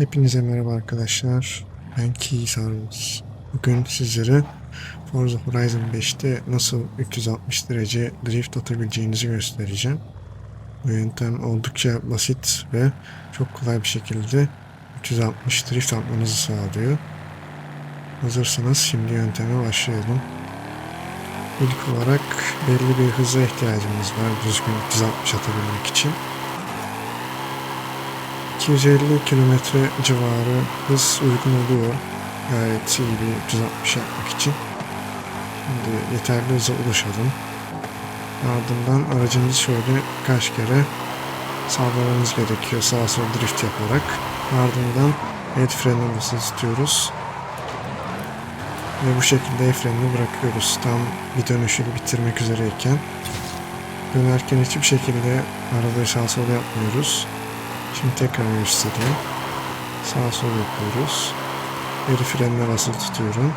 Hepinize merhaba arkadaşlar. Ben Keys Armuz. Bugün sizlere Forza Horizon 5'te nasıl 360 derece drift atabileceğinizi göstereceğim. Bu yöntem oldukça basit ve çok kolay bir şekilde 360 drift atmanızı sağlıyor. Hazırsanız şimdi yönteme başlayalım. İlk olarak belli bir hıza ihtiyacımız var düzgün 360 atabilmek için. 250 kilometre civarı hız uygun oluyor. Gayet iyi bir 360 yapmak için. Şimdi yeterli hıza ulaşalım. Ardından aracımızı şöyle birkaç kere sağlamamız gerekiyor sağa sola drift yaparak. Ardından el frenine basılı tutuyoruz. Ve bu şekilde el frenini bırakıyoruz tam bir dönüşü bitirmek üzereyken. Dönerken hiçbir şekilde arabayı sağa sola yapmıyoruz. Şimdi tekrar göstereyim. Sağ sol yapıyoruz. El frenine basılı tutuyorum.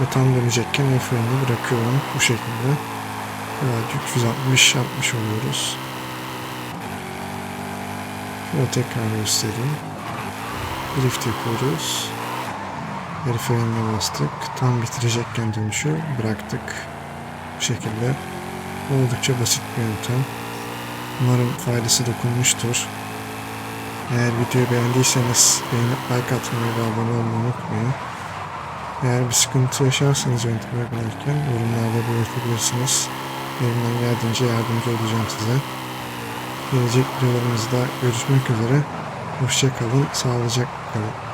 Ve tam dönecekken el frenini bırakıyorum bu şekilde. Birazcık 360 yapmış oluyoruz. Şöyle tekrar göstereyim. Drift yapıyoruz. El frenine bastık. Tam bitirecekken dönüşü bıraktık. Bu şekilde. Oldukça basit bir yöntem. Umarım faydası dokunmuştur. Eğer videoyu beğendiyseniz beğenip like atmayı ve abone olmayı unutmayın. Eğer bir sıkıntı yaşarsanız yöntemi yaparken yorumlarda belirtebilirsiniz. Elimden geldiğince yardımcı olacağım size. Gelecek videolarımızda görüşmek üzere. Hoşçakalın, sağlıcakla kalın.